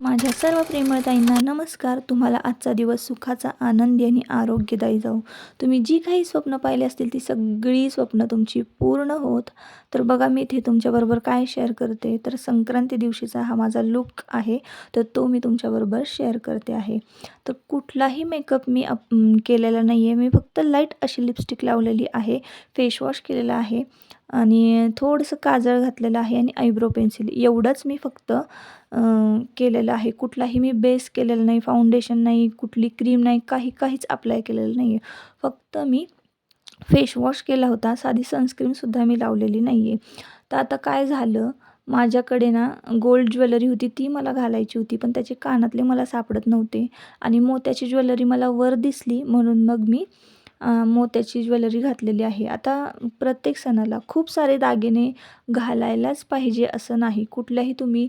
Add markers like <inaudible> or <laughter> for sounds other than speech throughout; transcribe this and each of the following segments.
माझ्या सर्व प्रेमळताईंना नमस्कार. तुम्हाला आजचा दिवस सुखाचा आनंदी आणि आरोग्यदायी जाऊ तुम्ही जी काही स्वप्न पाहिली असतील ती सगळी स्वप्न तुमची पूर्ण होत. तर बघा मी इथे तुमच्याबरोबर काय शेअर करते? तर संक्रांती दिवशीचा हा माझा लुक आहे. तर तो मी तुमच्याबरोबर शेअर करते आहे. तर कुठलाही मेकअप मी अप केलेला नाही आहे मी फक्त लाइट अशी लिपस्टिक लावलेली आहे. फेसवॉश केलेला आहे. आणि थोडंसं काजळ घातलेलं आहे आणि आयब्रो पेन्सिल एवढंच मी फक्त केलेलं आहे. कुठलाही मी बेस केलेला नाही फाउंडेशन नाही कुठली क्रीम नाही काही काहीच अप्लाय केलेलं नाही आहे फक्त मी फेसवॉश केला होता. साधी सनस्क्रीनसुद्धा मी लावलेली नाही आहे तर आता काय झालं? माझ्याकडे ना गोल्ड ज्वेलरी होती ती मला घालायची होती पण त्याचे कानातले मला सापडत नव्हते. आणि मोत्याची ज्वेलरी मला वर दिसली म्हणून मग मी मोत्याची ज्वेलरी घातलेली आहे. आता प्रत्येक सणाला खूप सारे दागिने घालायलाच पाहिजे असं नाही. कुठल्याही तुम्ही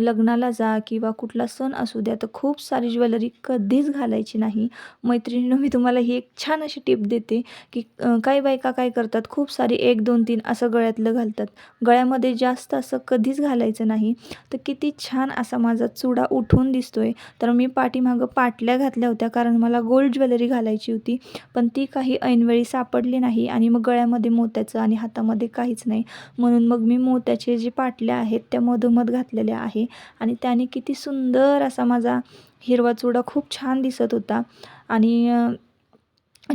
लग्नाला जा किंवा कुठला सण असू द्या तर खूप सारी ज्वेलरी कधीच घालायची नाही. मैत्रिणीनं मी तुम्हाला ही एक छान अशी टिप देते की काही बायका काय करतात खूप सारी एक दोन तीन असं गळ्यातलं घालतात. गळ्यामध्ये जास्त असं कधीच घालायचं नाही. तर किती छान असा माझा चुडा उठून दिसतोय. तर मी पाठीमागं पाटल्या घातल्या होत्या कारण मला गोल्ड ज्वेलरी घालायची होती. पण ती ती काही ऐनवेळी सापडली नाही आणि मग गळ्यामध्ये मोत्याचं आणि हातामध्ये काहीच नाही. म्हणून मग मी मोत्याचे जे पाटल्या आहेत त्या मधोमध घातलेल्या आहे आणि त्याने किती सुंदर असा माझा हिरवा चुडा खूप छान दिसत होता. आणि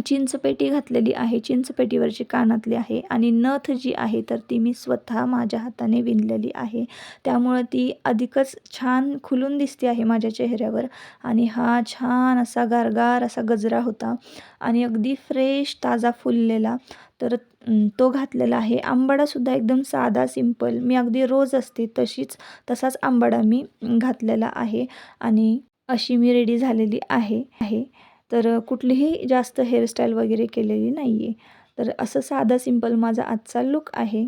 चिंचपेटी घातलेली आहे. चिंचपेटीवरची कानातली आहे आणि नथ जी आहे तर ती मी स्वतः माझ्या हाताने विणलेली आहे. त्यामुळं ती अधिकच छान खुलून दिसते आहे माझ्या चेहऱ्यावर आणि हा छान असा गारगार असा गजरा होता आणि अगदी फ्रेश ताजा फुललेला. तर तो घातलेला आहे. आंबाडासुद्धा एकदम साधा सिंपल. मी अगदी रोज असते तशीच तसाच आंबाडा मी घातलेला आहे आणि अशी मी रेडी झालेली आहे. आहे. तर कुठलीही जास्त हेअरस्टाईल वगैरे केलेली नाही आहे तर असं साधा सिंपल माझा आजचा लुक आहे.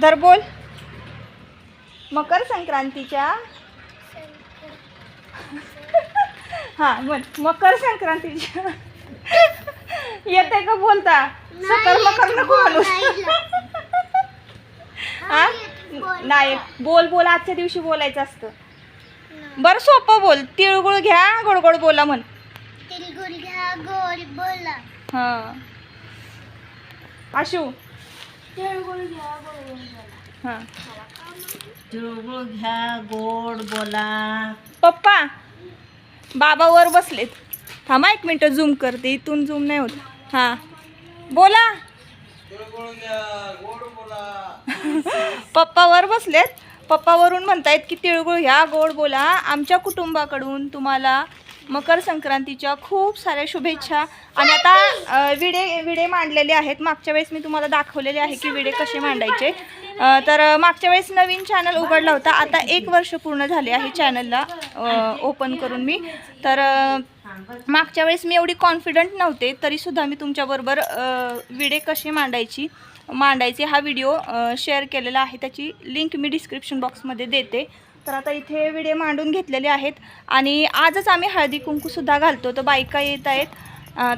धर बोल. मकर संक्रांतीच्या. हा म्हण मकर संक्रांतीच्या. येते का बोलता? सकर मकर नको म्हणू हा? नाही बोल. बोल आजच्या दिवशी बोलायचं असतं. बरं सोपं बोल. तिळगुळ घ्या गोड गोड बोला म्हण. तिळगुळ घ्या गोड बोला. हा. आशू. तिळगुळ घ्या गोड बोला. हा. तिळगुळ घ्या गोड बोला. पप्पा बाबा वर बसलेत. थांबा एक मिनटं झूम करते. इथून झूम नाही होत. हां. बोला. पप्पा वर बसलेत. पप्पा वरून म्हणतायत की तिळगुळ ह्या गोड बोला. आमच्या कुटुंबाकडून तुम्हाला मकर संक्रांतीच्या खूप साऱ्या शुभेच्छा. आणि आता विडे विडे मांडलेले आहेत. मागच्या वेळेस मी तुम्हाला दाखवलेले आहे की विडे कसे मांडायचे. तर मागच्या वेळेस नवीन चॅनल उघडला होता. आता एक वर्ष पूर्ण झाले आहे चॅनलला ओपन करून मी. तर मागच्या वेळेस मी एवढी कॉन्फिडंट नव्हते तरीसुद्धा मी तुमच्याबरोबर विडे कशी मांडायची मांडायचे हा व्हिडिओ शेअर केलेला आहे. त्याची लिंक मी डिस्क्रिप्शन बॉक्समध्ये देते. तर आता इथे विडे मांडून घेतलेले आहेत. आणि आजच आम्ही हळदी कुंकूसुद्धा घालतो. तर बायका येत आहेत.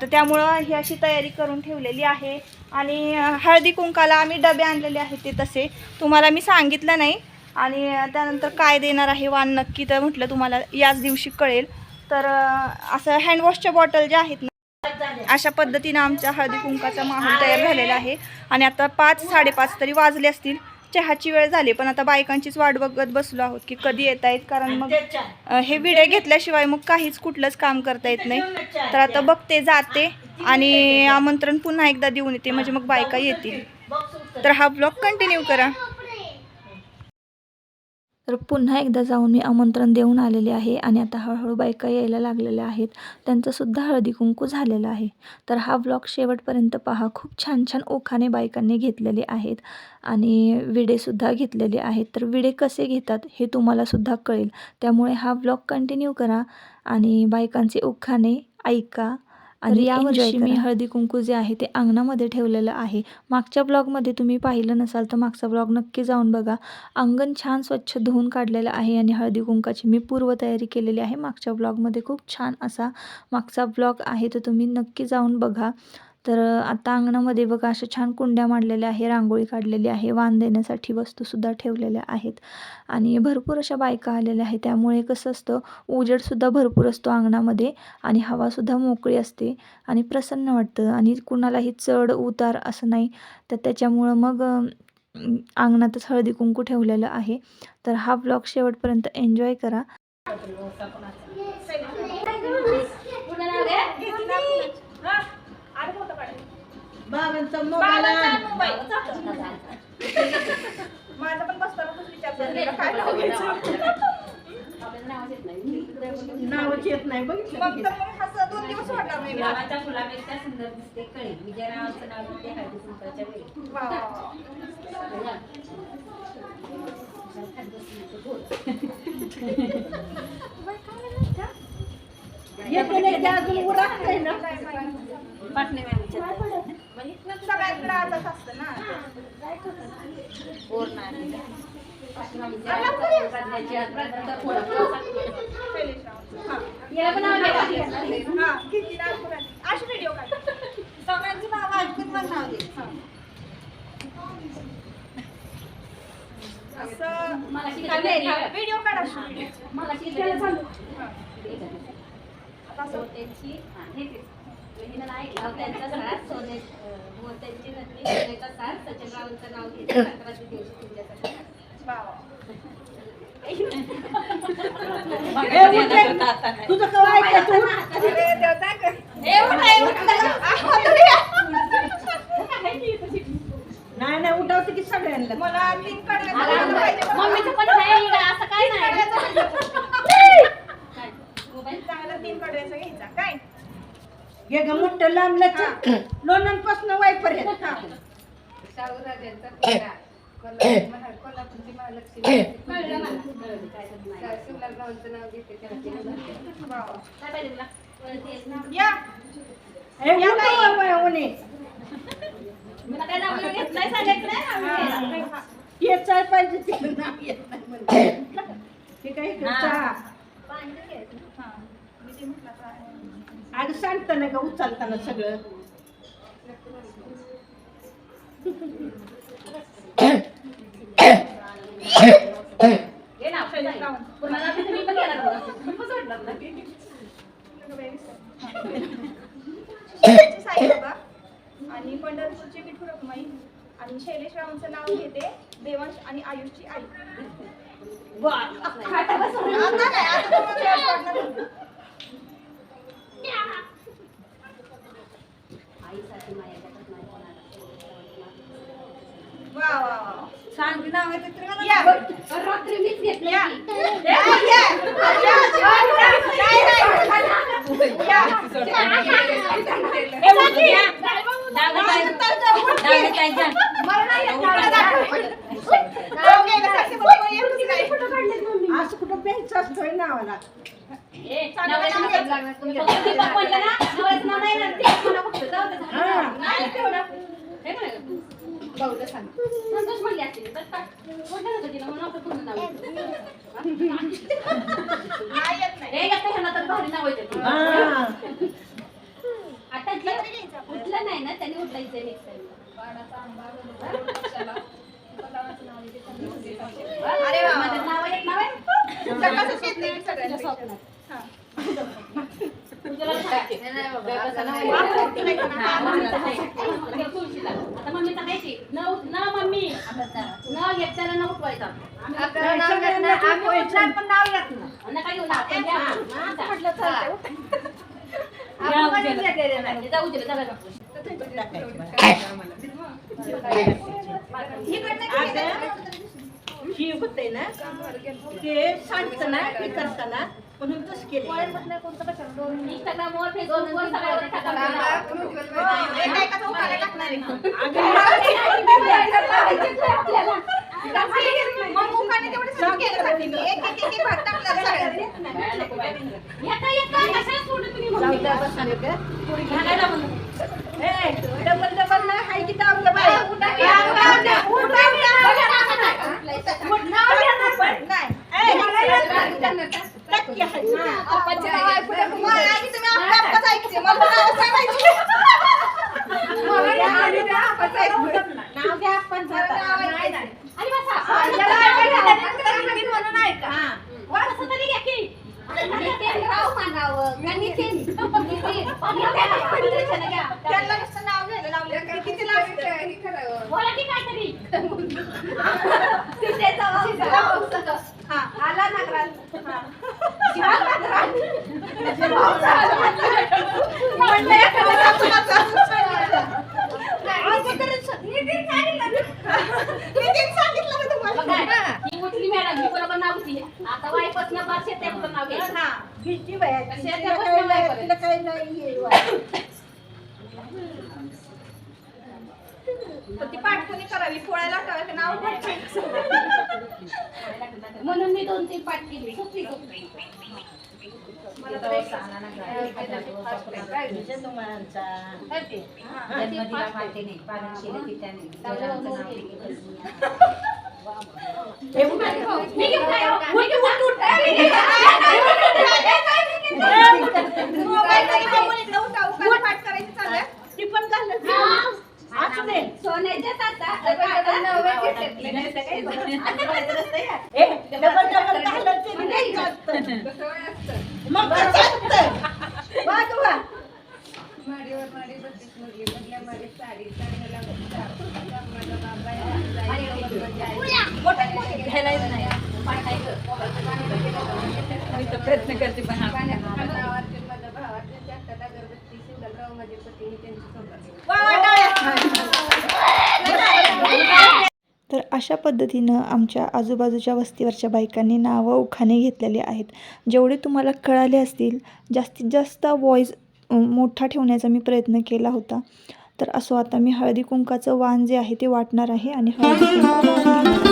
तर त्यामुळं ही अशी तयारी करून ठेवलेली आहे. आणि हळदी कुंकाला आम्ही डबे आणलेले आहेत ते तसे. तुम्हाला मी सांगितलं नाही. आणि त्यानंतर काय देणार आहे वाण नक्की तर म्हटलं तुम्हाला याच दिवशी कळेल. तर असं हँडवॉशच्या बॉटल ज्या आहेत ना अशा पद्धतीनं आमच्या हळदी कुंकाचा माहोल तयार झालेला आहे. आणि आता पाच साडेपाच तरी वाजले असतील. चहाची वेळ झाली पण आता बायकांचीच वाट बघत बसलो आहोत की कधी येत आहेत कारण मग हे विडे घेतल्याशिवाय मग काहीच कुठलंच काम करता येत नाही. तर आता बघते जाते आणि आमंत्रण पुन्हा एकदा देऊन येते म्हणजे मग बायका येतील. तर हा ब्लॉग कंटिन्यू करा. तर पुन्हा एकदा जाऊन मी आमंत्रण देऊन आलेले आहे आणि आता हळूहळू बायका यायला लागलेल्या आहेत. त्यांचंसुद्धा हळदी कुंकू झालेलं आहे. तर हा ब्लॉग शेवटपर्यंत पहा. खूप छान छान ओखाने बायकांनी घेतलेले आहेत आणि विडेसुद्धा घेतलेले आहेत. तर विडे कसे घेतात हे तुम्हालासुद्धा कळेल. त्यामुळे हा ब्लॉग कंटिन्यू करा आणि बायकांचे ओखाने ऐका. आणि यावर्षी मी हळदी कुंकू जे आहे ते अंगणामध्ये ठेवलेलं आहे. मागच्या ब्लॉगमध्ये तुम्ही पाहिलं नसाल तर मागचा ब्लॉग नक्की जाऊन बघा. अंगण छान स्वच्छ धुवून काढलेलं आहे आणि हळदी कुंकाची मी पूर्वतयारी केलेली आहे. मागच्या ब्लॉगमध्ये खूप छान असा मागचा ब्लॉग आहे तर तुम्ही नक्की जाऊन बघा. तर आता अंगणामध्ये बघा अशा छान कुंड्या मांडलेल्या आहे रांगोळी काढलेली आहे वाण देण्यासाठी वस्तूसुद्धा ठेवलेल्या आहेत आणि भरपूर अशा बायका आलेल्या आहेत. त्यामुळे कसं असतं उजेडसुद्धा भरपूर असतो अंगणामध्ये आणि हवासुद्धा मोकळी असते आणि प्रसन्न वाटतं आणि कुणालाही चढ उतार असं नाही. तर त्याच्यामुळं मग अंगणातच हळदी कुंकू ठेवलेलं आहे. तर हा ब्लॉग शेवटपर्यंत एन्जॉय करा. बाबांचा मोबाईल आण. माझा पण बसतानाच विचार चाललेला, काय लावायचं? नावच येत नाही बघितलं मग की. तर मग असं दोन दिवस वाटणार नाही मला. गावाच्या फुलापेक्षा सुंदर दिसते कळी विजयरावांचं नाव घेते हळदी कुंकाच्या वेळी वा, वा, वा. येते नाही की अजून उरात नाही ना पाटणे मॅमच्या सगळ्यांकडे आजच असतं ना शैलेश राव. हा. हा, किती नाव कोणाची? अशी व्हिडिओ काढ सगळ्यांची नाव ऐकून मग नाव दे असं मला व्हिडिओ मला शिकायला आता असं त्यांची त्यांचा सार सोने त्यांची नंदी सोन्याचा सार सचिनरावांचं नाव घेते संक्रांती दिवशी तुमच्यासाठी. तुझं कवा ऐकलं तू. नाही नाही उठवते की सगळ्यांना. मला तीन बघ. मम्मीचं पण असं काय तीन नाही. <laughs> मोबाईल चांगलं तीन कडव्याचं घ्यायचा. काय? हे ग मोठं लांबलं लोणांपासून वाईपर्यंत शाहूराजांचा पुतळा कोल्हापूरची महालक्ष्मी कळलं मला शिवलालरावांचं नाव घेते त्याला. काय पाहिजे तुला वरती आहे. या हे बाई, उन्हे. मला काय नाव घेत नाही सांगायचं नाही हा. हे चाल पाहिजे ते नाव येत नाही म्हणते. हे काय इकडं हा. चहा. हा. मी ते म्हटलं काय. अगं सांगताना का उचलताना सगळं हे नाव शैलेश काय? रावण. कोणाला बी तुम्ही पण येणार बघा. मी पण सोडणार नाही. शिर्डीचे साईबाबा आणि पंढरपूरचे विठू रखुमाई आणि शैलेश रावांचं नाव घेते देवांश आणि आयुषची आई आता काय आता तुम्हाला वेळ पडणार नाही. वा वा वा सांग नाव आहे ते तरी मला या. बघ. रात्री मीच घेतली या. ती. या, या. या. नाही, नाही. या. असं कुठं प्यायचं असतोय नावाला. संतोष म्हणली तिला, म्हणून. हे भारी नाव येते. हा. नाही ना त्याने उठायचं नेक्स्ट अरे वा. नाव येत नाव आहे? नाही. हा. आता मम्मीचा ते? न उठ- न मम्मी. न घेतल्याला न उठवायचा. सगळ्यांना उठवायचं. नका घेऊ ना, आपण घ्या. घ्या उजेला. जा उजेला, जा बरं. ही होते ना ते सांगताना हे करताना म्हणून तस केले इंस्टाग्रामवर फेसबुकवर सगळ्यावर टाकायला. टाकणार आहे. मग उखाणे तेवढे सगळे त्यांना नुसतं नाव घ्यायला लावलं. किती लागतं बोला की काहीतरी. <laughs> सीतेचा वंश हा आला नागराज. हा. नागराज. म्हणलं एखादा सासूबाचा आता वाईपच ना. शेत्या नाव घ्यायचं काही नाही तर ती पाठवणी करावी पोळ्याला लाटावं नाव म्हणून मी दोन तीन पाठ केली. सोपी सोपी मला तर एक-. हा. हे हो? मोबाईल पाठ करायचं चाललंय. ती पण घालत असू दे सोन्याच्या ताटात तर अशा पद्धतीनं आमच्या आजूबाजूच्या वस्तीवरच्या बायकांनी नावं उखाणे घेतलेली आहेत. जेवढे तुम्हाला कळाले असतील जास्तीत जास्त वॉईस मोठा ठेवण्याचा मी प्रयत्न केला होता. तर असो आता मी हळदी कुंकाचं वाण जे आहे ते वाटणार आहे आणि हळदी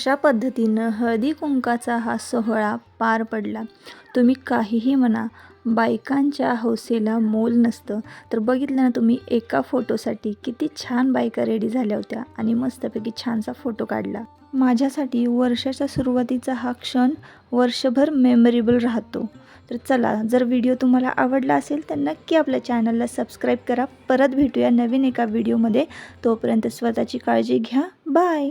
अशा पद्धतीनं हळदी कुंकाचा हा सोहळा पार पडला. तुम्ही काहीही म्हणा बायकांच्या हौसेला मोल नसतं. तर बघितलं ना तुम्ही एका फोटोसाठी किती छान बायका रेडी झाल्या होत्या आणि मस्तपैकी छानसा फोटो काढला. माझ्यासाठी वर्षाच्या सुरुवातीचा हा क्षण वर्षभर मेमरेबल राहतो. तर चला जर व्हिडिओ तुम्हाला आवडला असेल तर नक्की आपल्या चॅनलला सबस्क्राईब करा. परत भेटूया नवीन एका व्हिडिओमध्ये तोपर्यंत स्वतःची काळजी घ्या. बाय